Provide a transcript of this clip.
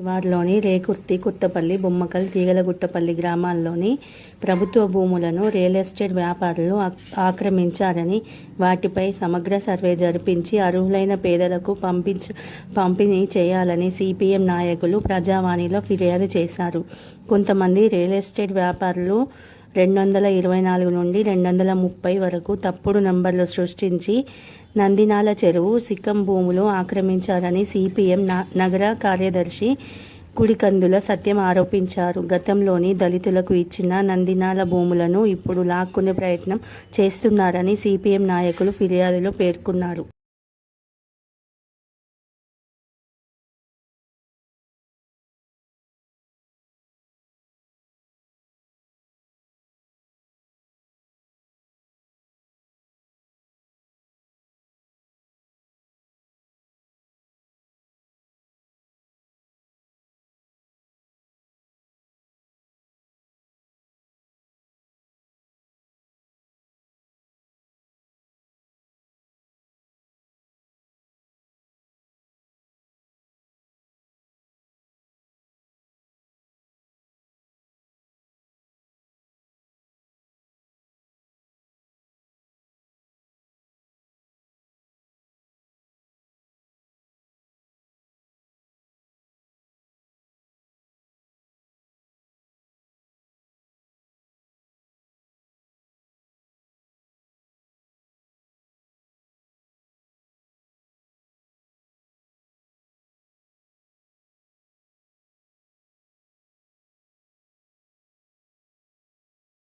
శివార్లోని రేకుర్తి కుత్తపల్లి బొమ్మకల్ తీగలగుట్టపల్లి గ్రామాల్లోని ప్రభుత్వ భూములను రియల్ ఎస్టేట్ వ్యాపారులు ఆక్రమించారని వాటిపై సమగ్ర సర్వే జరిపించి అర్హులైన పేదలకు పంపించ పంపిణీ చేయాలని సిపిఎం నాయకులు ప్రజావాణిలో ఫిర్యాదు చేశారు. కొంతమంది రియల్ ఎస్టేట్ వ్యాపారులు రెండు వందల ఇరవై నాలుగు నుండి రెండు వందల ముప్పై వరకు తప్పుడు నంబర్లు సృష్టించి నందినాల చెరువు సిక్కం భూములు ఆక్రమించారని సిపిఎం న- నగర కార్యదర్శి కుడికందుల సత్యం ఆరోపించారు. గతంలోని దళితులకు ఇచ్చిన నందినాల భూములను ఇప్పుడు లాక్కునే ప్రయత్నం చేస్తున్నారని సిపిఎం నాయకులు ఫిర్యాదులో పేర్కొన్నారు.